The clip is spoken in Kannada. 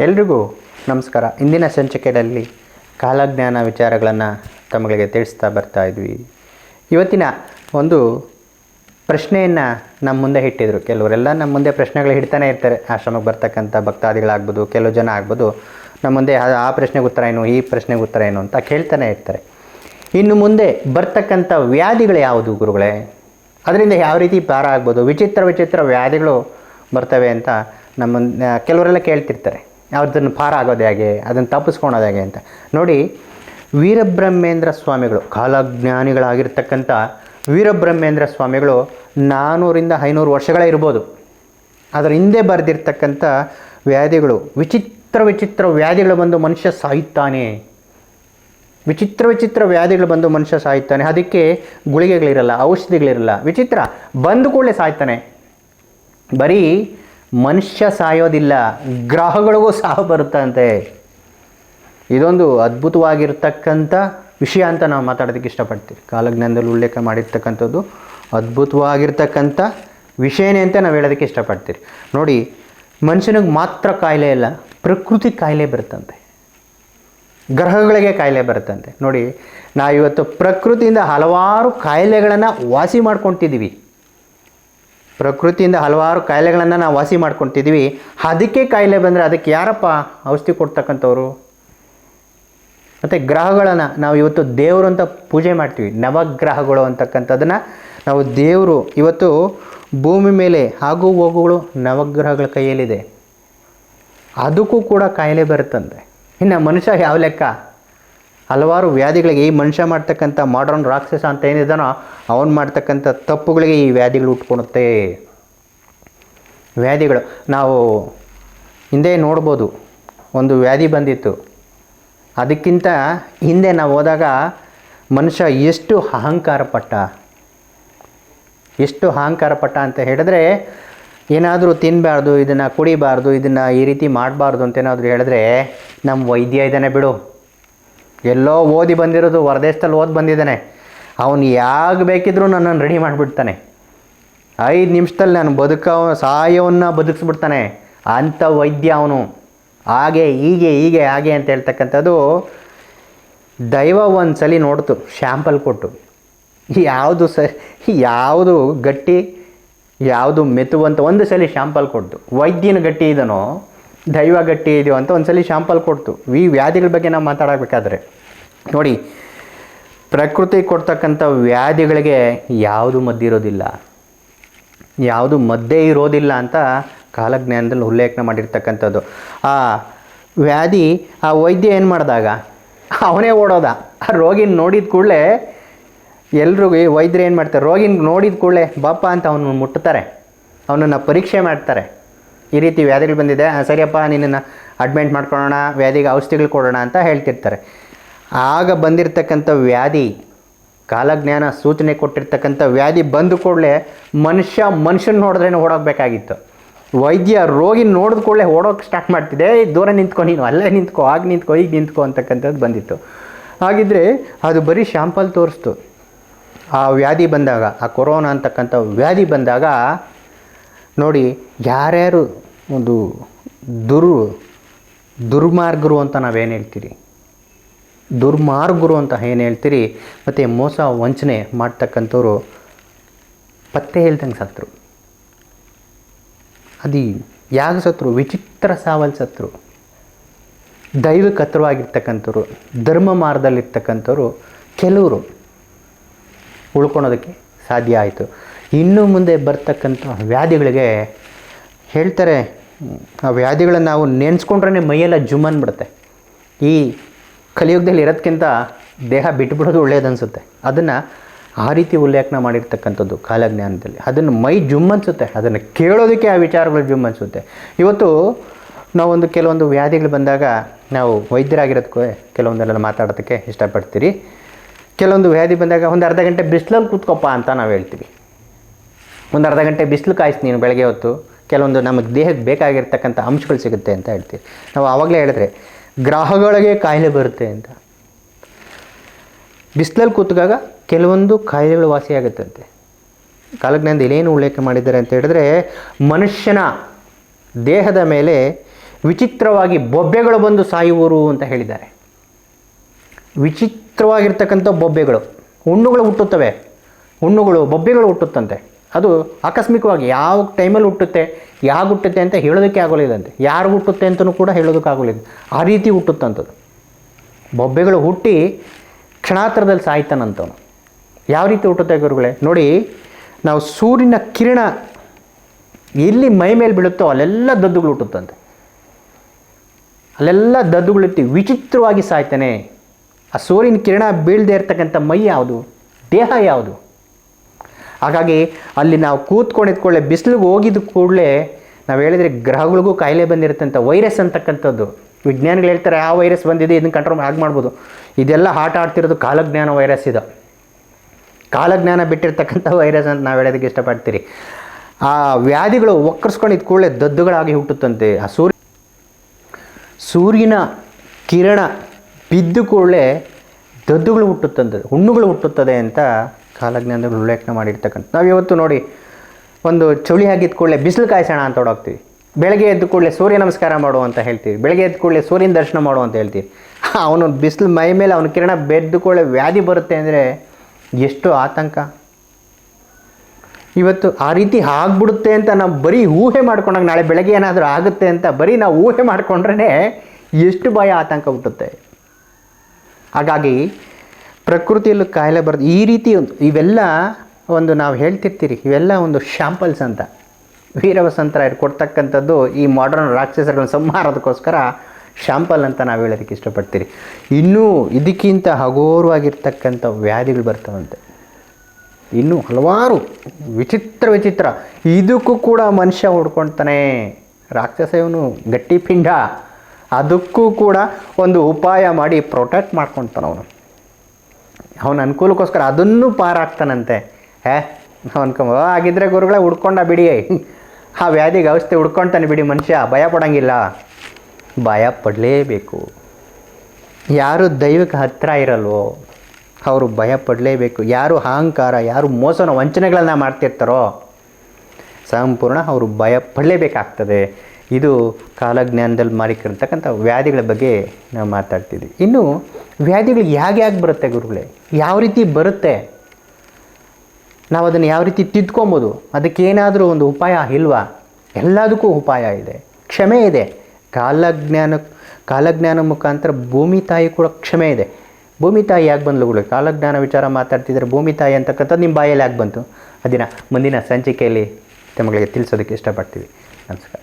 ಎಲ್ರಿಗೂ ನಮಸ್ಕಾರ. ಇಂದಿನ ಸಂಚಿಕೆಯಲ್ಲಿ ಕಾಲಜ್ಞಾನ ವಿಚಾರಗಳನ್ನು ತಮಗಳಿಗೆ ತಿಳಿಸ್ತಾ ಬರ್ತಾ ಇದ್ವಿ. ಇವತ್ತಿನ ಒಂದು ಪ್ರಶ್ನೆಯನ್ನು ನಮ್ಮ ಮುಂದೆ ಇಟ್ಟಿದ್ರು. ಕೆಲವರೆಲ್ಲ ನಮ್ಮ ಮುಂದೆ ಪ್ರಶ್ನೆಗಳು ಇಡ್ತಾನೆ ಇರ್ತಾರೆ. ಆಶ್ರಮಕ್ಕೆ ಬರ್ತಕ್ಕಂಥ ಭಕ್ತಾದಿಗಳಾಗ್ಬೋದು, ಕೆಲವು ಜನ ಆಗ್ಬೋದು ನಮ್ಮ ಮುಂದೆ ಆ- ಆ ಪ್ರಶ್ನೆಗೆ ಉತ್ತರ ಏನು, ಈ ಪ್ರಶ್ನೆಗೆ ಉತ್ತರ ಏನು ಅಂತ ಕೇಳ್ತಾನೆ ಇರ್ತಾರೆ. ಇನ್ನು ಮುಂದೆ ಬರ್ತಕ್ಕಂಥ ವ್ಯಾಧಿಗಳು ಯಾವುದು ಗುರುಗಳೇ? ಅದರಿಂದ ಯಾವ ರೀತಿ ಪಾರ ಆಗ್ಬೋದು? ವಿಚಿತ್ರ ವಿಚಿತ್ರ ವ್ಯಾಧಿಗಳು ಬರ್ತವೆ ಅಂತ ನಮ್ಮ ಕೆಲವರೆಲ್ಲ ಕೇಳ್ತಿರ್ತಾರೆ. ಅದನ್ನು ಪಾರ ಆಗೋದು ಹೇಗೆ, ಅದನ್ನು ತಪ್ಪಿಸ್ಕೊಳೋದು ಹೇಗೆ ಅಂತ. ನೋಡಿ, ವೀರಬ್ರಹ್ಮೇಂದ್ರ ಸ್ವಾಮಿಗಳು, ಕಾಲಜ್ಞಾನಿಗಳಾಗಿರ್ತಕ್ಕಂಥ ವೀರಬ್ರಹ್ಮೇಂದ್ರ ಸ್ವಾಮಿಗಳು ನಾನ್ನೂರಿಂದ ಐನೂರು ವರ್ಷಗಳೇ ಇರ್ಬೋದು. ಅದರ ಹಿಂದೆ ಬರೆದಿರ್ತಕ್ಕಂಥ ವ್ಯಾಧಿಗಳು, ವಿಚಿತ್ರ ವಿಚಿತ್ರ ವ್ಯಾಧಿಗಳು ಬಂದು ಮನುಷ್ಯ ಸಾಯುತ್ತಾನೆ. ವಿಚಿತ್ರ ವಿಚಿತ್ರ ವ್ಯಾಧಿಗಳು ಬಂದು ಮನುಷ್ಯ ಸಾಯುತ್ತಾನೆ. ಅದಕ್ಕೆ ಗುಳಿಗೆಗಳಿರಲ್ಲ, ಔಷಧಿಗಳಿರಲ್ಲ, ವಿಚಿತ್ರ ಬಂದು ಕೂಡಲೇ ಸಾಯ್ತಾನೆ. ಬರೀ ಮನುಷ್ಯ ಸಾಯೋದಿಲ್ಲ, ಗ್ರಹಗಳಿಗೂ ಸಹ ಬರುತ್ತಂತೆ. ಇದೊಂದು ಅದ್ಭುತವಾಗಿರ್ತಕ್ಕಂಥ ವಿಷಯ ಅಂತ ನಾವು ಮಾತಾಡೋದಕ್ಕೆ ಇಷ್ಟಪಡ್ತೀವಿ. ಕಾಲಜ್ಞಾನದಲ್ಲಿ ಉಲ್ಲೇಖ ಮಾಡಿರ್ತಕ್ಕಂಥದ್ದು ಅದ್ಭುತವಾಗಿರ್ತಕ್ಕಂಥ ವಿಷಯನೇ ಅಂತ ನಾವು ಹೇಳೋದಕ್ಕೆ ಇಷ್ಟಪಡ್ತೀರಿ ನೋಡಿ, ಮನುಷ್ಯನಿಗೆ ಮಾತ್ರ ಕಾಯಿಲೆ ಇಲ್ಲ, ಪ್ರಕೃತಿ ಕಾಯಿಲೆ ಬರುತ್ತಂತೆ. ಗ್ರಹಗಳಿಗೆ ಕಾಯಿಲೆ ಬರುತ್ತಂತೆ. ನೋಡಿ ನಾವು ಇವತ್ತು ಪ್ರಕೃತಿಯಿಂದ ಹಲವಾರು ಕಾಯಿಲೆಗಳನ್ನು ವಾಸಿ ಮಾಡ್ಕೊತಿದ್ದೀವಿ. ಪ್ರಕೃತಿಯಿಂದ ಹಲವಾರು ಕಾಯಿಲೆಗಳನ್ನು ನಾವು ವಾಸಿ ಮಾಡ್ಕೊತಿದ್ವಿ. ಅದಕ್ಕೆ ಕಾಯಿಲೆ ಬಂದರೆ ಅದಕ್ಕೆ ಯಾರಪ್ಪ ಔಷಧಿ ಕೊಡ್ತಕ್ಕಂಥವ್ರು? ಮತ್ತು ಗ್ರಹಗಳನ್ನು ನಾವು ಇವತ್ತು ದೇವರು ಅಂತ ಪೂಜೆ ಮಾಡ್ತೀವಿ. ನವಗ್ರಹಗಳು ಅಂತಕ್ಕಂಥದ್ದನ್ನು ನಾವು ದೇವರು ಇವತ್ತು ಭೂಮಿ ಮೇಲೆ ಆಗು ಹೋಗುಗಳು ನವಗ್ರಹಗಳ ಕೈಯಲ್ಲಿದೆ. ಅದಕ್ಕೂ ಕೂಡ ಕಾಯಿಲೆ ಬರುತ್ತಂತೆ. ಇನ್ನು ಮನುಷ್ಯ ಯಾವ ಲೆಕ್ಕ? ಹಲವಾರು ವ್ಯಾಧಿಗಳಿಗೆ ಈ ಮನುಷ್ಯ ಮಾಡ್ತಕ್ಕಂಥ ಮಾಡ್ರನ್ ರಾಕ್ಷಸ ಅಂತ ಏನಿದಾನೋ ಅವನು ಮಾಡ್ತಕ್ಕಂಥ ತಪ್ಪುಗಳಿಗೆ ಈ ವ್ಯಾಧಿಗಳು ಉಟ್ಕೊಳುತ್ತೆ. ವ್ಯಾಧಿಗಳು. ನಾವು ಹಿಂದೆ ನೋಡ್ಬೋದು, ಒಂದು ವ್ಯಾಧಿ ಬಂದಿತ್ತು. ಅದಕ್ಕಿಂತ ಹಿಂದೆ ನಾವು ಹೋದಾಗ ಮನುಷ್ಯ ಎಷ್ಟು ಅಹಂಕಾರ ಪಟ್ಟ ಎಷ್ಟು ಅಹಂಕಾರ ಪಟ್ಟ ಅಂತ ಹೇಳಿದ್ರೆ, ಏನಾದರೂ ತಿನ್ನಬಾರ್ದು ಇದನ್ನು ಕುಡಿಬಾರ್ದು, ಇದನ್ನು ಈ ರೀತಿ ಮಾಡಬಾರ್ದು ಅಂತ ಏನಾದರೂ ಹೇಳಿದ್ರೆ ನಮ್ಮ ವೈದ್ಯ ಇದ್ದಾನೆ ಬಿಡು. ಎಲ್ಲೋ ಓದಿ ಬಂದಿರೋದು ಹೊರದೇಶದಲ್ಲಿ ಓದಿ ಬಂದಿದ್ದಾನೆ. ಅವನು ಯಾಗ ಬೇಕಿದ್ರೂ ನನ್ನನ್ನು ರೆಡಿ ಮಾಡಿಬಿಡ್ತಾನೆ. ಐದು ನಿಮಿಷದಲ್ಲಿ ನಾನು ಬದುಕ ಸಾಯವನ್ನು ಬದುಕಿಸ್ಬಿಡ್ತಾನೆ. ಅಂಥ ವೈದ್ಯ ಅವನು. ಹಾಗೆ, ಹೀಗೆ ಹೀಗೆ, ಹಾಗೆ ಅಂತ ಹೇಳ್ತಕ್ಕಂಥದ್ದು ದೈವ ಒಂದು ಸಲ ನೋಡ್ತು ಶ್ಯಾಂಪಲ್ ಕೊಟ್ಟು. ಯಾವುದು ಸ, ಯಾವುದು ಗಟ್ಟಿ, ಯಾವುದು ಮೆತ್ತುವಂತ ಒಂದು ಸಲ ಶ್ಯಾಂಪಲ್ ಕೊಟ್ಟು ವೈದ್ಯನ ಗಟ್ಟಿ ಇದನೋ ದೈವ ಗಟ್ಟಿ ಇದೆಯೋ ಅಂತ ಒಂದು ಸಲ ಶಾಂಪಲ್ ಕೊಡ್ತು. ಈ ವ್ಯಾಧಿಗಳ ಬಗ್ಗೆ ನಾವು ಮಾತಾಡಬೇಕಾದ್ರೆ. ನೋಡಿ, ಪ್ರಕೃತಿ ಕೊಡ್ತಕ್ಕಂಥ ವ್ಯಾಧಿಗಳಿಗೆ ಯಾವುದು ಮದ್ದಿರೋದಿಲ್ಲ ಯಾವುದು ಮದ್ದೇ ಇರೋದಿಲ್ಲ ಅಂತ ಕಾಲಜ್ಞಾನದಲ್ಲಿ ಉಲ್ಲೇಖನ ಮಾಡಿರ್ತಕ್ಕಂಥದ್ದು. ಆ ವ್ಯಾಧಿ, ಆ ವೈದ್ಯ ಏನು ಮಾಡಿದಾಗ? ಅವನೇ ಓಡೋದ. ಆ ರೋಗಿನ ನೋಡಿದ ಕೂಡಲೇ ಎಲ್ರಿಗೂ ವೈದ್ಯರು ಏನು ಮಾಡ್ತಾರೆ? ರೋಗಿನ ನೋಡಿದ ಕೂಡಲೇ ಬಾಪ ಅಂತ ಅವನು ಮುಟ್ತಾರೆ. ಅವನನ್ನು ಪರೀಕ್ಷೆ ಮಾಡ್ತಾರೆ. ಈ ರೀತಿ ವ್ಯಾಧಿಗಳು ಬಂದಿದೆ. ಸರಿಯಪ್ಪ ನಿನ್ನನ್ನು ಅಡ್ಮಿಂಟ್ ಮಾಡ್ಕೊಳ್ಳೋಣ ವ್ಯಾಧಿಗೆ ಔಷಧಿಗಳು ಕೊಡೋಣ ಅಂತ ಹೇಳ್ತಿರ್ತಾರೆ. ಆಗ ಬಂದಿರತಕ್ಕಂಥ ವ್ಯಾಧಿ ಕಾಲಜ್ಞಾನ ಸೂಚನೆ ಕೊಟ್ಟಿರ್ತಕ್ಕಂಥ ವ್ಯಾಧಿ ಬಂದ ಕೂಡಲೇ ಮನುಷ್ಯ ಮನುಷ್ಯನ ನೋಡಿದ್ರೇನೆ ಓಡೋಗ್ಬೇಕಾಗಿತ್ತು. ವೈದ್ಯ ರೋಗಿ ನೋಡಿದ ಕೂಡಲೇ ಓಡೋಕೆ ಸ್ಟಾರ್ಟ್ ಮಾಡ್ತಿದೆ. "ಏಯ್, ದೂರ ನಿಂತ್ಕೊ ನೀನು ಅಲ್ಲೇ ನಿಂತ್ಕೊ ಆಗ ನಿಂತ್ಕೊ ಈಗ ನಿಂತ್ಕೊ ಅಂತಕ್ಕಂಥದ್ದು ಬಂದಿತ್ತು. ಹಾಗಿದ್ರೆ ಅದು ಬರೀ ಶಾಂಪಲ್ ತೋರಿಸ್ತು. ಆ ವ್ಯಾಧಿ ಬಂದಾಗ ಆ ಕೊರೋನಾ ಅಂತಕ್ಕಂಥ ವ್ಯಾಧಿ ಬಂದಾಗ ನೋಡಿ ಯಾರ್ಯಾರು ಒಂದು ದುರ್, ದುರ್ಮಾರ್ಗರು ಅಂತ ನಾವೇನು ಹೇಳ್ತೀರಿ? ದುರ್ಮಾರ್ಗರು ಅಂತ ಏನು ಹೇಳ್ತೀರಿ? ಮತ್ತು ಮೋಸ ವಂಚನೆ ಮಾಡ್ತಕ್ಕಂಥವ್ರು ಪತ್ತೆ ಹೇಳ್ದಂಗೆ ಸತ್ರು. ಅದು ಯಾಗ ಸತ್ರು, ವಿಚಿತ್ರ ಸಾವಲ್ ಸತ್ರು. ದೈವಿಕ ಹತ್ರವಾಗಿರ್ತಕ್ಕಂಥವ್ರು ಧರ್ಮ ಮಾರ್ಗದಲ್ಲಿರ್ತಕ್ಕಂಥವ್ರು ಕೆಲವರು ಉಳ್ಕೊಳೋದಕ್ಕೆ ಸಾಧ್ಯ ಆಯಿತು. ಇನ್ನು ಮುಂದೆ ಬರ್ತಕ್ಕಂಥ ವ್ಯಾಧಿಗಳಿಗೆ ಹೇಳ್ತಾರೆ ಆ ವ್ಯಾಧಿಗಳನ್ನು ನಾವು ನೆನೆಸ್ಕೊಂಡ್ರೆ ಮೈಯೆಲ್ಲ ಜುಮ್ ಅಂದ್ಬಿಡುತ್ತೆ ಈ ಕಲಿಯುಗದಲ್ಲಿ ಇರೋದಕ್ಕಿಂತ ದೇಹ ಬಿಟ್ಬಿಡೋದು ಒಳ್ಳೇದು ಅನಿಸುತ್ತೆ ಅದನ್ನು ಆ ರೀತಿ ಉಲ್ಲೇಖನ ಮಾಡಿರ್ತಕ್ಕಂಥದ್ದು ಕಾಲಜ್ಞಾನದಲ್ಲಿ. ಅದನ್ನು ಮೈ ಜುಮ್ ಅನಿಸುತ್ತೆ. ಅದನ್ನು ಕೇಳೋದಕ್ಕೆ ಆ ವಿಚಾರಗಳು ಜುಮ್ ಅನಿಸುತ್ತೆ. ಇವತ್ತು ನಾವೊಂದು ಕೆಲವೊಂದು ವ್ಯಾಧಿಗಳು ಬಂದಾಗ ನಾವು ವೈದ್ಯರಾಗಿರೋದಕ್ಕೆ ಕೆಲವೊಂದೆಲ್ಲ ಮಾತಾಡೋದಕ್ಕೆ ಇಷ್ಟಪಡ್ತೀರಿ. ಕೆಲವೊಂದು ವ್ಯಾಧಿ ಬಂದಾಗ ಒಂದು ಅರ್ಧ ಗಂಟೆ ಬಿಸಿಲಲ್ಲಿ ಕೂತ್ಕೊಪ್ಪ ಅಂತ ನಾವು ಹೇಳ್ತೀವಿ. ಒಂದು ಅರ್ಧ ಗಂಟೆ ಬಿಸಿಲು ಕಾಯಿಸಿ ನೀನು ಬೆಳಗ್ಗೆ ಹೊತ್ತು. ಕೆಲವೊಂದು ನಮಗೆ ದೇಹಕ್ಕೆ ಬೇಕಾಗಿರ್ತಕ್ಕಂಥ ಅಂಶಗಳು ಸಿಗುತ್ತೆ ಅಂತ ಹೇಳ್ತೀವಿ. ನಾವು ಆವಾಗಲೇ ಹೇಳಿದ್ರೆ ಗ್ರಹಗಳಿಗೆ ಕಾಯಿಲೆ ಬರುತ್ತೆ ಅಂತ. ಬಿಸಿಲಲ್ಲಿ ಕೂತಾಗ ಕೆಲವೊಂದು ಕಾಯಿಲೆಗಳು ವಾಸಿಯಾಗುತ್ತಂತೆ. ಕಾಲಜ್ಞಾನದ ಏನೇನು ಉಲ್ಲೇಖ ಮಾಡಿದ್ದಾರೆ ಅಂತ ಹೇಳಿದ್ರೆ, ಮನುಷ್ಯನ ದೇಹದ ಮೇಲೆ ವಿಚಿತ್ರವಾಗಿ ಬೊಬ್ಬೆಗಳು ಬಂದು ಸಾಯುವರು ಅಂತ ಹೇಳಿದ್ದಾರೆ. ವಿಚಿತ್ರವಾಗಿರ್ತಕ್ಕಂಥ ಬೊಬ್ಬೆಗಳು, ಹುಣ್ಣುಗಳು ಹುಟ್ಟುತ್ತವೆ. ಹುಣ್ಣುಗಳು, ಬೊಬ್ಬೆಗಳು ಹುಟ್ಟುತ್ತಂತೆ. ಅದು ಆಕಸ್ಮಿಕವಾಗಿ ಯಾವ ಟೈಮಲ್ಲಿ ಹುಟ್ಟುತ್ತೆ ಯಾವಾಗ ಹುಟ್ಟುತ್ತೆ ಅಂತ ಹೇಳೋದಕ್ಕೆ ಆಗೋಲಿಲ್ಲಂತೆ ಯಾರು ಹುಟ್ಟುತ್ತೆ ಅಂತಲೂ ಕೂಡ ಹೇಳೋದಕ್ಕಾಗೋಲಿಲ್ಲ ಆ ರೀತಿ ಹುಟ್ಟುತ್ತಂಥದ್ದು ಬೊಬ್ಬೆಗಳು ಹುಟ್ಟಿ ಕ್ಷಣಾತ್ರದಲ್ಲಿ ಸಾಯ್ತಾನಂತವನು. ಯಾವ ರೀತಿ ಹುಟ್ಟುತ್ತೆ ಗುರುಗಳೇ? ನೋಡಿ, ನಾವು ಸೂರ್ಯನ ಕಿರಣ ಎಲ್ಲಿ ಮೈ ಮೇಲೆ ಬೀಳುತ್ತೋ ಅಲ್ಲೆಲ್ಲ ದದ್ದುಗಳು ಹುಟ್ಟುತ್ತಂತೆ. ಅಲ್ಲೆಲ್ಲ ದದ್ದುಗಳಿರ್ತೀವಿ ವಿಚಿತ್ರವಾಗಿ ಸಾಯ್ತಾನೆ. ಆ ಸೂರ್ಯನ ಕಿರಣ ಬೀಳದೇ ಇರ್ತಕ್ಕಂಥ ಮೈ ಯಾವುದು? ದೇಹ ಯಾವುದು? ಹಾಗಾಗಿ ಅಲ್ಲಿ ನಾವು ಕೂತ್ಕೊಂಡಿದ್ಕೊಳ್ಳೆ ಬಿಸಿಲಿಗೆ ಹೋಗಿದ್ದ ಕೂಡಲೇ ನಾವು ಹೇಳಿದರೆ ಗ್ರಹಗಳಿಗೂ ಕಾಯಿಲೆ ಬಂದಿರುತ್ತಂಥ ವೈರಸ್ ಅಂತಕ್ಕಂಥದ್ದು. ವಿಜ್ಞಾನಿಗಳು ಹೇಳ್ತಾರೆ, ಆ ವೈರಸ್ ಬಂದಿದೆ, ಇದನ್ನು ಕಂಟ್ರೋಲ್ ಹಾಗೆ ಮಾಡ್ಬೋದು. ಇದೆಲ್ಲ ಆಟ ಆಡ್ತಿರೋದು ಕಾಲಜ್ಞಾನ ವೈರಸ್ ಇದು. ಕಾಲಜ್ಞಾನ ಬಿಟ್ಟಿರ್ತಕ್ಕಂಥ ವೈರಸ್ ಅಂತ ನಾವು ಹೇಳೋದಕ್ಕೆ ಇಷ್ಟಪಡ್ತೀರಿ. ಆ ವ್ಯಾಧಿಗಳು ಒಕ್ಕರ್ಸ್ಕೊಂಡಿದ್ದ ಕೂಡಲೇ ದದ್ದುಗಳಾಗಿ ಹುಟ್ಟುತ್ತಂತೆ. ಆ ಸೂರ್ಯ ಸೂರ್ಯನ ಕಿರಣ ಬಿದ್ದು ಕೂಡಲೇ ದದ್ದುಗಳು ಹುಟ್ಟುತ್ತಂತೆ, ಹುಣ್ಣುಗಳು ಹುಟ್ಟುತ್ತದೆ ಅಂತ ಕಾಲಜ್ಞಾನದಲ್ಲಿ ಉಲ್ಲೇಖನ ಮಾಡಿರ್ತಕ್ಕಂಥ ನಾವು ಇವತ್ತು ನೋಡಿ ಒಂದು ಚಳಿ ಆಗಿದ್ದ ಕೂಡಲೇ ಬಿಸಿಲು ಕಾಯಿಸೋಣ ಅಂತ ಓಡೋಗ್ತೀವಿ ಬೆಳಗ್ಗೆ ಎದ್ದು ಕೂಡಲೇ ಸೂರ್ಯ ನಮಸ್ಕಾರ ಮಾಡು ಅಂತ ಹೇಳ್ತೀವಿ. ಬೆಳಗ್ಗೆ ಎದ್ದು ಕೂಡಲೇ ಸೂರ್ಯನ ದರ್ಶನ ಮಾಡು ಅಂತ ಹೇಳ್ತೀವಿ. ಅವನು ಬಿಸಿಲು ಮೈ ಮೇಲೆ ಅವನ ಕಿರಣ ಬೆದ್ದು ಕೂಡಲೇ ವ್ಯಾಧಿ ಬರುತ್ತೆ ಅಂದರೆ ಎಷ್ಟು ಆತಂಕ. ಇವತ್ತು ಆ ರೀತಿ ಆಗ್ಬಿಡುತ್ತೆ ಅಂತ ನಾವು ಬರೀ ಊಹೆ ಮಾಡ್ಕೊಂಡಾಗ ನಾಳೆ ಬೆಳಗ್ಗೆ ಏನಾದರೂ ಆಗುತ್ತೆ ಅಂತ ಬರೀ ನಾವು ಊಹೆ ಮಾಡಿಕೊಂಡ್ರೇ ಎಷ್ಟು ಭಯ ಆತಂಕ ಹುಟ್ಟುತ್ತೆ. ಹಾಗಾಗಿ ಪ್ರಕೃತಿಯಲ್ಲೂ ಕಾಯಿಲೆ ಬರೋದು ಈ ರೀತಿ ಒಂದು ಇವೆಲ್ಲ ಒಂದು ನಾವು ಹೇಳ್ತಿರ್ತೀರಿ, ಇವೆಲ್ಲ ಒಂದು ಶ್ಯಾಂಪಲ್ಸ್ ಅಂತ. ವೀರವಸಂತರಾಯರು ಕೊಡ್ತಕ್ಕಂಥದ್ದು ಈ ಮಾಡರ್ನ್ ರಾಕ್ಷಸರನ್ನು ಸಂಹಾರದಕ್ಕೋಸ್ಕರ ಶ್ಯಾಂಪಲ್ ಅಂತ ನಾವು ಹೇಳೋದಕ್ಕೆ ಇಷ್ಟಪಡ್ತೀರಿ. ಇನ್ನೂ ಇದಕ್ಕಿಂತ ಹಗೋರವಾಗಿರ್ತಕ್ಕಂಥ ವ್ಯಾಧಿಗಳು ಬರ್ತಾವಂತೆ. ಇನ್ನೂ ಹಲವಾರು ವಿಚಿತ್ರ ವಿಚಿತ್ರ. ಇದಕ್ಕೂ ಕೂಡ ಮನುಷ್ಯ ಹುಡ್ಕೊಳ್ತಾನೆ ರಾಕ್ಷಸ ಇವನು ಗಟ್ಟಿ ಪಿಂಡ ಅದಕ್ಕೂ ಕೂಡ ಒಂದು ಉಪಾಯ ಮಾಡಿ ಪ್ರೊಟೆಕ್ಟ್ ಮಾಡ್ಕೊತಾನೆ ಅವನು ಅವನ ಅನುಕೂಲಕ್ಕೋಸ್ಕರ ಅದನ್ನು ಪಾರಾಗ್ತಾನಂತೆ. ಹೇ ಅನ್ಕೊಂಬ ಆಗಿದ್ರೆ ಗುರುಗಳೇ ಹುಡ್ಕೊಂಡ ಬಿಡಿ. ಆ ವ್ಯಾಧಿಗೆ ಔಷಧಿ ಹುಡ್ಕೊಳ್ತಾನೆ ಬಿಡಿ ಮನುಷ್ಯ, ಭಯ ಪಡೋಂಗಿಲ್ಲ. ಭಯ ಪಡಲೇಬೇಕು. ಯಾರು ದೈವಕ್ಕೆ ಹತ್ತಿರ ಇರಲ್ವೋ, ಅವರು ಭಯ ಪಡಲೇಬೇಕು. ಯಾರು ಅಹಂಕಾರ, ಯಾರು ಮೋಸನ ವಂಚನೆಗಳನ್ನು ಮಾಡ್ತಿರ್ತಾರೋ, ಸಂಪೂರ್ಣ ಅವರು ಭಯ ಪಡಲೇಬೇಕಾಗ್ತದೆ. ಇದು ಕಾಲಜ್ಞಾನದಲ್ಲಿ ಮಾಡಿಕೊಂಡಿರ್ತಕ್ಕಂಥ ವ್ಯಾಧಿಗಳ ಬಗ್ಗೆ ನಾವು ಮಾತಾಡ್ತಿದ್ವಿ. ಇನ್ನು ವ್ಯಾಧಿಗಳು ಯಾಕೆ ಯಾಕೆ ಬರುತ್ತೆ ಗುರುಗಳೇ? ಯಾವ ರೀತಿ ಬರುತ್ತೆ? ನಾವು ಅದನ್ನು ಯಾವ ರೀತಿ ತಿದ್ಕೊಬೋದು? ಅದಕ್ಕೇನಾದರೂ ಒಂದು ಉಪಾಯ ಇಲ್ವಾ? ಎಲ್ಲದಕ್ಕೂ ಉಪಾಯ ಇದೆ. ಕ್ಷಮೆ ಇದೆ. ಕಾಲಜ್ಞಾನ ಕಾಲಜ್ಞಾನ ಮುಖಾಂತರ ಭೂಮಿ ತಾಯಿ ಕೂಡ ಕ್ಷಮೆ ಇದೆ. ಭೂಮಿ ತಾಯಿ ಯಾಕೆ ಬಂದ್ಲುಗಳು ಕಾಲಜ್ಞಾನ ವಿಚಾರ ಮಾತಾಡ್ತಿದ್ರೆ ಭೂಮಿ ತಾಯಿ ಅಂತಕ್ಕಂಥದ್ದು ನಿಮ್ಮ ಬಾಯಲ್ಲಿ ಯಾಕೆ ಬಂತು? ಅದನ್ನು ಮುಂದಿನ ಸಂಚಿಕೆಯಲ್ಲಿ ತಮಗೆ ತಿಳಿಸೋದಕ್ಕೆ ಇಷ್ಟಪಡ್ತೀವಿ. ನಮಸ್ಕಾರ.